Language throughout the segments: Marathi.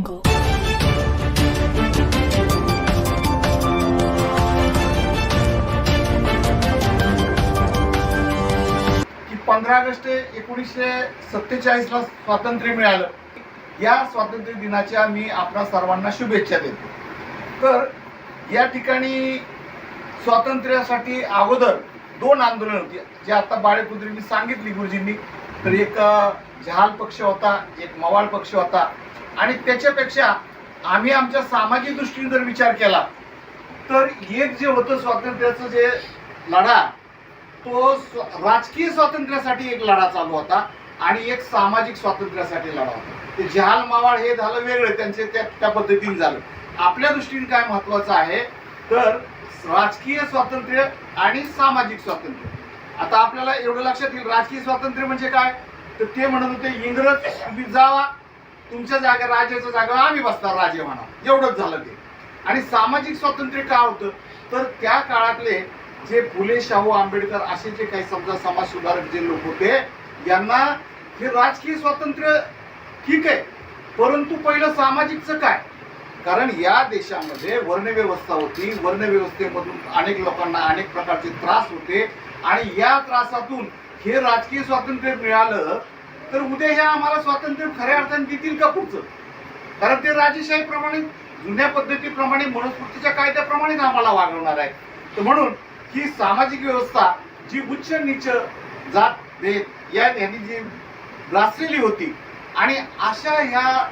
Jungle. पंधरा ऑगस्ट एकोणीसशे सत्तेचाळीसला स्वातंत्र्य मिळालं. या स्वातंत्र्य दिनाच्या मी आपणा सर्वांना शुभेच्छा देतो. तर या ठिकाणी स्वातंत्र्यासाठी अगोदर दोन आंदोलन होती. जे आता बाळेकुद्रींनी सांगितली गुरुजींनी. तर एक जहाल पक्ष होता एक मवाळ पक्ष होता. आणि त्याच्यापेक्षा आम्ही आमच्या सामाजिक दृष्टीने जर विचार केला तर एक जे होतं स्वातंत्र्याचं जे लढा तो स्व- राजकीय स्वातंत्र्यासाठी एक लढा चालू होता आणि एक सामाजिक स्वातंत्र्यासाठी लढा होता. ते जहाल मावाळ हे झालं वेगळं त्यांचे त्या त्या पद्धतीने झालं. आपल्या दृष्टीने काय महत्वाचं आहे तर राजकीय स्वातंत्र्य आणि सामाजिक स्वातंत्र्य. आता आपल्याला एवढं लक्षात येईल राजकीय स्वातंत्र्य म्हणजे काय? तर ते म्हणत होते इंग्रज तुम्ही जावा तुमच्या जागा राजाच्या जागा आम्ही बसणार राजे म्हणा. एवढंच झालं ते. आणि सामाजिक स्वातंत्र्य काय होतं? तर त्या काळातले जे फुले शाहू आंबेडकर असे जे काही समजा समाज सुधारक जे लोक होते यांना हे राजकीय स्वातंत्र्य ठीक आहे परंतु पहिलं सामाजिकचं काय? कारण या देशामध्ये वर्णव्यवस्था होती वर्णव्यवस्थेमधून अनेक लोकांना अनेक प्रकारचे त्रास होते आणि या त्रासातून हे राजकीय स्वातंत्र्य मिळालं तर उद्या हे आम्हाला स्वातंत्र्य खऱ्या अर्थाने देतील का पुढचं? कारण ते राजेशाहीप्रमाणे जुन्या पद्धतीप्रमाणे मनुस्मृतीच्या कायद्याप्रमाणेच आम्हाला वागवणार आहे तर म्हणून ही सामाजिक व्यवस्था जी उच्च नीच जात भेद या यांनी जी ग्रासलेली होती आणि अशा ह्या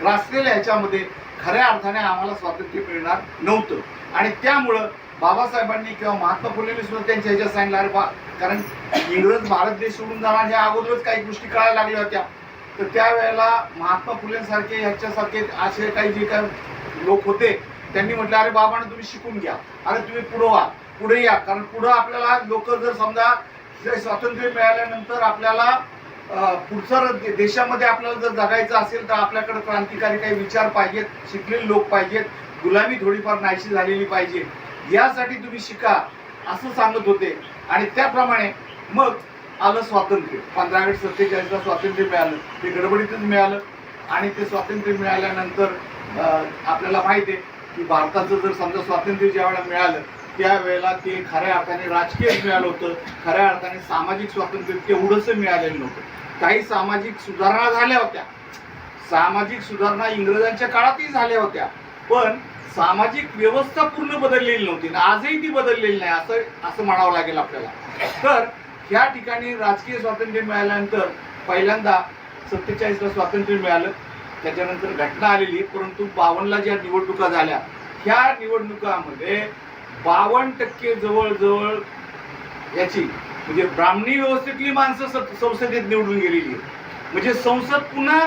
ग्रासलेल्या ह्याच्यामध्ये खऱ्या अर्थाने आम्हाला स्वातंत्र्य मिळणार नव्हतं. आणि त्यामुळं बाबासाहेबांनी किंवा महात्मा फुलेंनी सुद्धा त्यांच्या ह्याच्यात सांगितलं अरे बा कारण इंग्रज भारत देश सोडून जाणार ह्या अगोदरच काही गोष्टी कळायला लागल्या होत्या. तर त्यावेळेला महात्मा फुलेंसारखे ह्याच्यासारखे असे काही जे काही लोक होते त्यांनी म्हटलं अरे बाबांना तुम्ही शिकून घ्या. अरे तुम्ही पुढं व्हा. पुढे या. कारण पुढं आपल्याला लोक जर समजा स्वातंत्र्य मिळाल्यानंतर आपल्याला पुढचं देशामध्ये आपल्याला जर जगायचं असेल तर आपल्याकडे क्रांतिकारी काही विचार पाहिजेत शिकलेले लोक पाहिजेत. गुलामी थोडीफार नाहीशी झालेली पाहिजे. यासाठी तुम्ही शिका. असं सांगत होते. आणि त्याप्रमाणे मग आलं स्वातंत्र्य. पंधरा ऑगस्ट सत्तेचाळीसला स्वातंत्र्य मिळालं. ते गडबडीतच मिळालं. आणि ते स्वातंत्र्य मिळाल्यानंतर अं, आपल्याला माहिती आहे की भारताचं जर समजा स्वातंत्र्य ज्या वेळेला मिळालं त्यावेळेला ते खऱ्या अर्थाने राजकीय मिळालं होतं. खऱ्या अर्थाने सामाजिक स्वातंत्र्य तेवढंसं मिळालेलं नव्हतं. काही सामाजिक सुधारणा झाल्या होत्या. सामाजिक सुधारणा इंग्रजांच्या काळातही झाल्या होत्या. पण सामाजिक व्यवस्था पूर्ण बदललेली नव्हती आणि आजही ती बदललेली नाही असं असं म्हणावं लागेल आपल्याला. तर ह्या ठिकाणी राजकीय स्वातंत्र्य मिळाल्यानंतर पहिल्यांदा सत्तेचाळीसला स्वातंत्र्य मिळालं. त्याच्यानंतर घटना आलेली परंतु बावन्नला ज्या निवडणुका झाल्या ह्या निवडणुकामध्ये बावन्न टक्के जवळजवळ याची म्हणजे ब्राह्मणी व्यवस्थेतली माणसं संसदेत निवडून गेलेली आहे म्हणजे संसद पुन्हा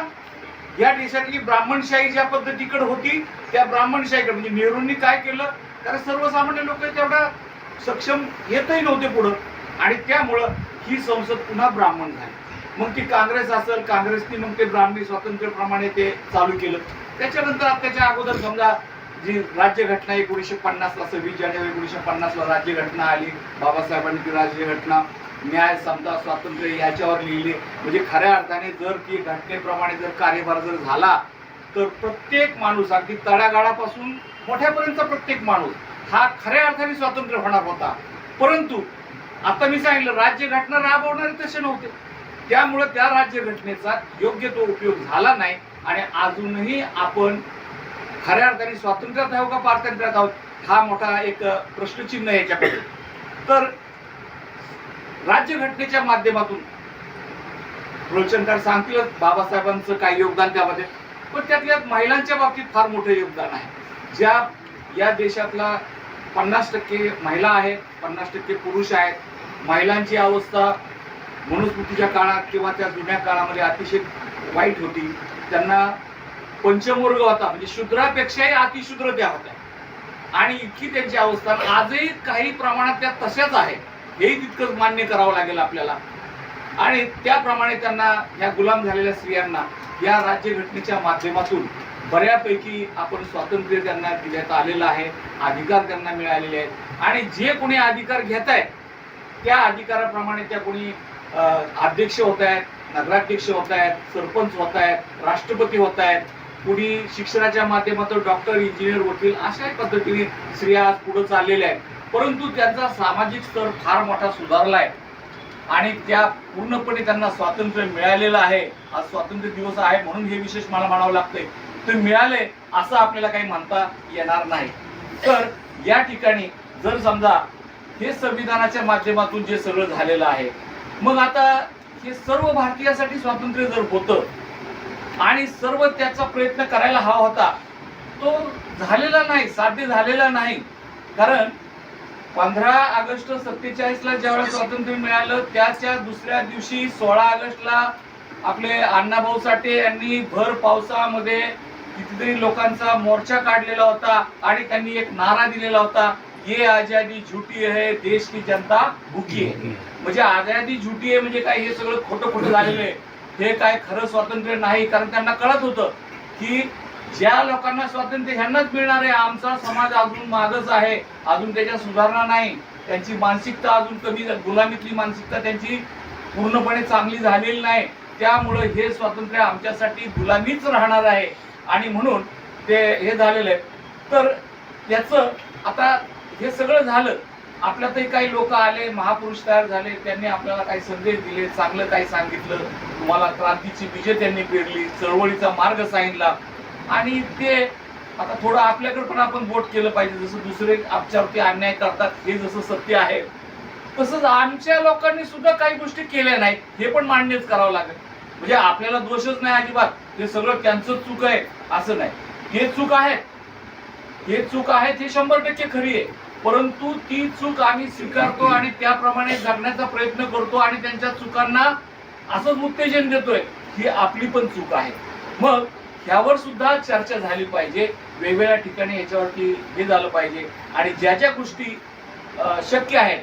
या देशातली ब्राह्मणशाही ज्या पद्धतीकडे होती त्या ब्राह्मणशाहीकडे म्हणजे नेहरूंनी काय केलं कारण सर्वसामान्य लोक तेवढा सक्षम येतही नव्हते पुढं. आणि त्यामुळं ही संसद पुन्हा ब्राह्मण झाली. मग ती काँग्रेस असेल काँग्रेसनी मग ते ब्राह्मणी स्वातंत्र्याप्रमाणे ते चालू केलं. त्याच्यानंतर त्याच्या अगोदर समजा जी राज्यघटना एकोणीसशे पन्नासला सव्वीस जानेवारी एकोणीसशे पन्नासला राज्यघटना आली बाबासाहेबांनी ती राज्यघटना न्याय समता स्वातंत्र्य याच्यावर लिहिले. म्हणजे खऱ्या अर्थाने जर ती घटनेप्रमाणे जर कार्यभार जर झाला तर प्रत्येक माणूस अगदी तळागाळापासून मोठ्यापर्यंत प्रत्येक माणूस हा खऱ्या अर्थाने स्वातंत्र्य होणार होता. परंतु आता मी सांगितलं राज्यघटना राबवणारे तसे नव्हते. त्यामुळे त्या राज्यघटनेचा योग्य तो उपयोग झाला नाही आणि अजूनही आपण खऱ्या अर्थाने स्वातंत्र्यात आहोत का पारतंत्र्यात आहोत हा मोठा एक प्रश्नचिन्ह याच्याकडे तर राज्यघटनेच्या माध्यमातून. रोचनकर सांगतीलच बाबासाहेबांचं काय योगदान त्यामध्ये. पण त्यातल्या महिलांच्या बाबतीत फार मोठं योगदान आहे. ज्या या देशातला पन्नास टक्के महिला आहेत पन्नास टक्के पुरुष आहेत महिलांची अवस्था मनुस्मृतीच्या काळात किंवा त्या जुन्या काळामध्ये अतिशय वाईट होती. त्यांना पंचमूर्ग होता म्हणजे शूद्रापेक्षाही अतिशूद्र त्या होत्या. आणि इतकी त्यांची अवस्था आजही काही प्रमाणात त्या तशाच आहेत. हेही तितकंच मान्य करावं लागेल आपल्याला. आणि त्याप्रमाणे त्यांना या गुलाम झालेल्या स्त्रियांना या राज्यघटनेच्या माध्यमातून बऱ्यापैकी आपण स्वातंत्र्य त्यांना देण्यात आलेलं आहे अधिकार त्यांना मिळालेले आहेत. आणि जे कोणी अधिकार घेत आहेत त्या अधिकाराप्रमाणे त्या कोणी अध्यक्ष होत आहेत नगराध्यक्ष होत आहेत सरपंच होत आहेत राष्ट्रपती होत आहेत कुणी शिक्षणाच्या माध्यमातून डॉक्टर इंजिनियर वकील अशा पद्धतीने स्त्रिया आज पुढे चाललेल्या आहेत. परंतु त्यांचा सामाजिक स्तर फार मोठा सुधारला आहे आणि त्या पूर्णपणे त्यांना स्वातंत्र्य मिळालेलं आहे. आज स्वातंत्र्य दिवस आहे म्हणून हे विशेष मला म्हणावं लागतंय. ते मिळाले असं आपल्याला काही म्हणता येणार नाही. तर या ठिकाणी जर समजा हे संविधानाच्या माध्यमातून जे सगळं झालेलं आहे मग आता हे सर्व भारतीयासाठी स्वातंत्र्य जर होतं आणि सर्व त्याचा प्रयत्न करायला हवा होता तो झालेला नाही साध्य झालेला नाही. कारण पंधरा ऑगस्ट सत्तेचाळीस ला ज्यावेळेस स्वातंत्र्य मिळालं त्याच्या दुसऱ्या दिवशी सोळा ऑगस्टला आपले अण्णाभाऊ साठे यांनी भर पावसामध्ये कितीतरी लोकांचा मोर्चा काढलेला होता आणि त्यांनी एक नारा दिलेला होता ये आजादी झुटी आहे देश की जनता भुकी आहे म्हणजे आजादी झुटी आहे म्हणजे काय? हे सगळं खोटं खोटं झालेलं आहे. हे काय खरं स्वातंत्र्य नाही कारण त्यांना कळत होतं की ज्या लोकांना स्वातंत्र्य ह्यांनाच मिळणार आहे आमचा समाज अजून मागच आहे. अजून त्याच्या सुधारणा नाही. त्यांची मानसिकता अजून कमी गुलामीतली मानसिकता त्यांची पूर्णपणे चांगली झालेली नाही. त्यामुळं हे स्वातंत्र्य आमच्यासाठी गुलामीच राहणार आहे. आणि म्हणून ते हे झालेलं आहे. तर याचं आता हे सगळं झालं. आपल्यातही काही लोक आले महापुरुष तयार झाले. त्यांनी आपल्याला काही संदेश दिले चांगलं काही सांगितलं. तुम्हाला क्रांतीची बीजे त्यांनी पेरली. चळवळीचा मार्ग सांगितला. आणि ते आता थोडं आपल्याकडे पण आपण बोट केलं पाहिजे. जसं दुसरे आमच्यावरती अन्याय करतात हे जसं सत्य आहे. तसंच आमच्या लोकांनी सुद्धा काही गोष्टी केल्या नाहीत हे पण मान्यच करावं लागेल. म्हणजे आपल्याला दोषच नाही अजिबात. हे सगळं त्यांचं चूक आहे असं नाही. हे चूक आहे हे चूक आहे हे शंभर टक्के खरी आहे. परंतु ती चूक आम्ही स्वीकारतो आणि त्याप्रमाणे जगण्याचा प्रयत्न करतो आणि त्यांच्या चुकांना असंच उत्तेजन देतोय ही आपली पण चूक आहे. मग त्यावर सुद्धा चर्चा झाली पाहिजे. वेगवेगळ्या ठिकाणी याच्यावरती हे झालं पाहिजे. आणि ज्या ज्या गोष्टी शक्य आहेत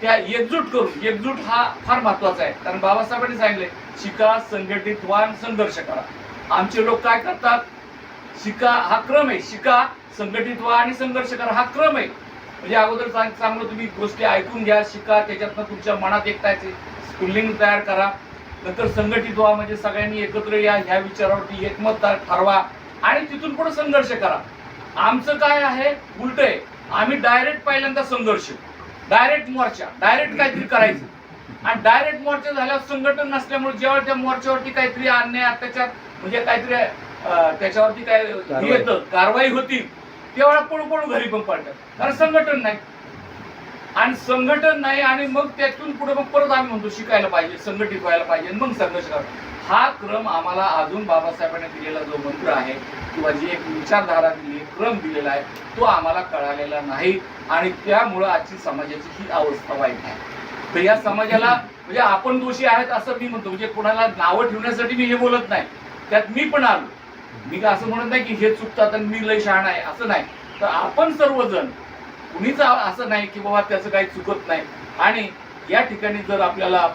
त्या एकजूट करून एकजूट हा फार महत्त्वाचा आहे. कारण बाबासाहेबांनी सांगितले शिका संघटित व्हा आणि संघर्ष करा. आमचे लोक काय करतात? शिका हा क्रम आहे. शिका संघटित व्हा आणि संघर्ष करा हा क्रम आहे. म्हणजे अगोदर चांग- चांगलं तुम्ही गोष्टी ऐकून घ्या शिका त्याच्यातनं तुमच्या मनात एक स्कुलिंग तयार करा. नंतर संघटित व्हा म्हणजे सगळ्यांनी एकत्र या ह्या विचारावरती एकमत ठरवा आणि तिथून पुढे संघर्ष करा. आमचं काय आहे? उलट आहे. आम्ही डायरेक्ट पहिल्यांदा संघर्ष. डायरेक्ट मोर्चा. डायरेक्ट काहीतरी करायचं. आणि डायरेक्ट मोर्चा झाल्यावर संघटन नसल्यामुळे जेव्हा त्या मोर्चावरती काहीतरी अन्याय अत्याचार म्हणजे काहीतरी त्याच्यावरती काय कारवाई. येतं कारवाई होती तेवढा पळू पळू घरी पण पडतात. कारण संघटन नाही. आणि संघटन नाही आणि मग त्यातून पुढे मग परत आम्ही म्हणतो शिकायला पाहिजे संघटित व्हायला पाहिजे मग संघर्ष करा. हा क्रम आम्हाला अजून बाबासाहेबांनी दिलेला जो मंत्र आहे किंवा जी एक विचारधारा दिली क्रम दिलेला आहे तो आम्हाला कळालेला नाही आणि त्यामुळं आजची समाजाची ही अवस्था वाईट आहे. तर या समाजाला म्हणजे आपण दोषी आहेत असं मी म्हणतो म्हणजे कोणाला नावं ठेवण्यासाठी मी हे बोलत नाही. त्यात मी पण आलो. मी असं म्हणत नाही की हे चुकतात आणि मी लय शहाणा आहे असं नाही. तर आपण सर्वजण कुणीच असं नाही की बाबा त्याचं काही चुकत नाही. आणि या ठिकाणी जर आपल्याला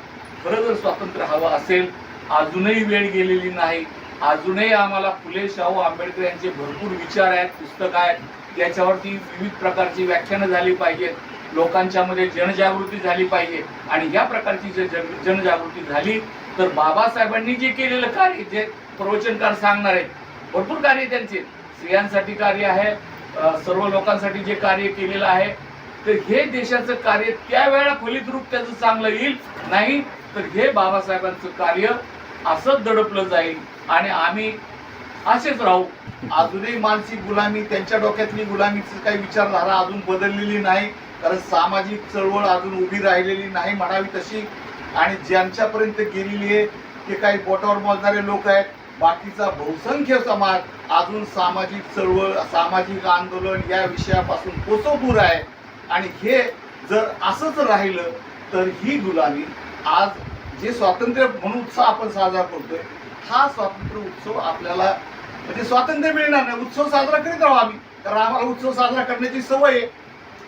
खरं जर स्वातंत्र्य हवं असेल अजूनही वेळ गेलेली नाही अजूनही आम्हाला फुले शाहू आंबेडकर यांचे भरपूर विचार आहेत पुस्तकं आहेत याच्यावरती विविध प्रकारची व्याख्यानं झाली पाहिजेत लोकांच्या मध्ये जनजागृती झाली पाहिजे. आणि या प्रकारची जर जन- जनजागृती झाली तर बाबासाहेबांनी जे केलेलं कार्य जे प्रवचनकार सांगणार आहेत भरपूर कार्य त्यांचे. स्त्रियांसाठी कार्य आहे सर्व लोकांसाठी जे कार्य केलेलं आहे तर हे देशाचं कार्य त्यावेळेला फलित रूप त्याचं चांगलं येईल नाही तर हे बाबासाहेबांचं कार्य असंच दडपलं जाईल. आणि आम्ही असेच राहू. अजूनही मानसिक गुलामी त्यांच्या डोक्यातली गुलामीची काही विचारधारा अजून बदललेली नाही कारण सामाजिक चळवळ अजून उभी राहिलेली नाही म्हणावी तशी. आणि ज्यांच्यापर्यंत गेलेली आहे ते काही बोटावर मोजणारे लोक आहेत बाकीचा बहुसंख्य समाज अजून सामाजिक चळवळ सामाजिक आंदोलन या विषयापासून कोसो दूर आहे. आणि हे जर असंच राहिलं तर ही गुलामी आज जे स्वातंत्र्य म्हणून उत्सव आपण साजरा करतोय हा स्वातंत्र्य उत्सव आपल्याला म्हणजे स्वातंत्र्य मिळणार नाही. उत्सव साजरा करीत राहू आम्ही. कारण आम्हाला उत्सव साजरा करण्याची सवय आहे.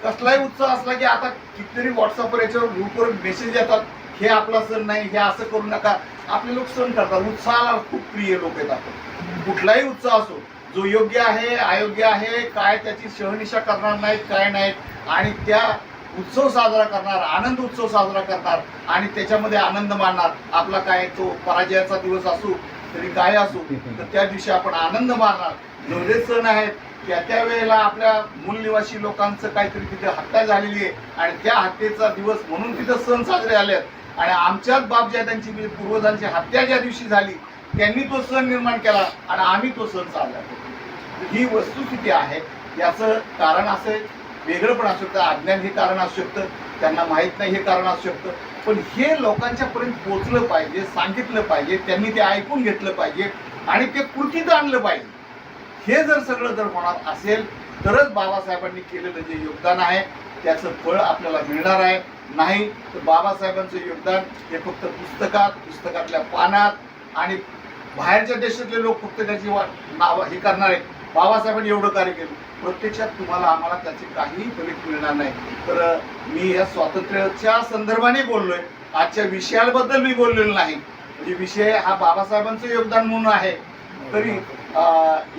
कसलाही उत्सव असला की आता कितीतरी व्हॉट्सअपवर याच्यावर ग्रुपवर मेसेज येतात. हे आपला सण नाही हे असं करू नका. आपले लोक सण करतात. उत्साहाला खूप प्रिय लोक आहेत आपण. कुठलाही उत्साह असो जो योग्य आहे अयोग्य आहे काय त्याची शहनिशा करणार नाहीत काय नाहीत आणि त्या उत्सव साजरा करणार आनंद उत्सव साजरा करणार आणि त्याच्यामध्ये आनंद मानणार आपला काय तो पराजयाचा दिवस असू तरी काय असू तर त्या दिवशी आपण आनंद मानणार. जेवढे सण आहेत त्या त्या वेळेला आपल्या मूलनिवासी लोकांचं काहीतरी तिथे हत्या झालेली आहे आणि त्या हत्येचा दिवस म्हणून तिथं सण साजरे आले आहेत आणि आमच्याच बापजात्यांची म्हणजे पूर्वजांची हत्या ज्या दिवशी झाली त्यांनी तो सण निर्माण केला आणि आम्ही तो सण साजरा करतो. ही वस्तुस्थिती आहे. याचं कारण असं वेगळं पण असू शकतं अज्ञान हे कारण असू शकतं त्यांना माहीत नाही हे कारण असू शकतं. पण हे लोकांच्या पर्यंत पोचलं पाहिजे सांगितलं पाहिजे त्यांनी ते ऐकून घेतलं पाहिजे आणि ते कृतीत आणलं पाहिजे. हे जर सगळं जर होणार असेल तरच बाबासाहेबांनी केलेलं जे योगदान आहे त्याचं फळ आपल्याला मिळणार आहे. नाही तर बाबासाहेबांचं योगदान हे फक्त पुस्तकात पुस्तकातल्या पानात आणि बाहेरच्या देशातले लोक फक्त त्याची वा नाव हे करणार आहेत. बाबासाहेबांनी एवढं कार्य केलं. प्रत्यक्षात तुम्हाला आम्हाला त्याचे काही फलित मिळणार नाही. तर मी या स्वातंत्र्याच्या संदर्भाने बोललोय. आजच्या विषयाबद्दल मी बोललेलो नाही. म्हणजे विषय हा बाबासाहेबांचं योगदान म्हणून आहे. तरी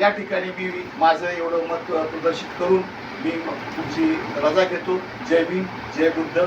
या ठिकाणी मी माझं एवढं मत प्रदर्शित करून मी तुमची रजा घेतो. जय भीम जय बुद्ध.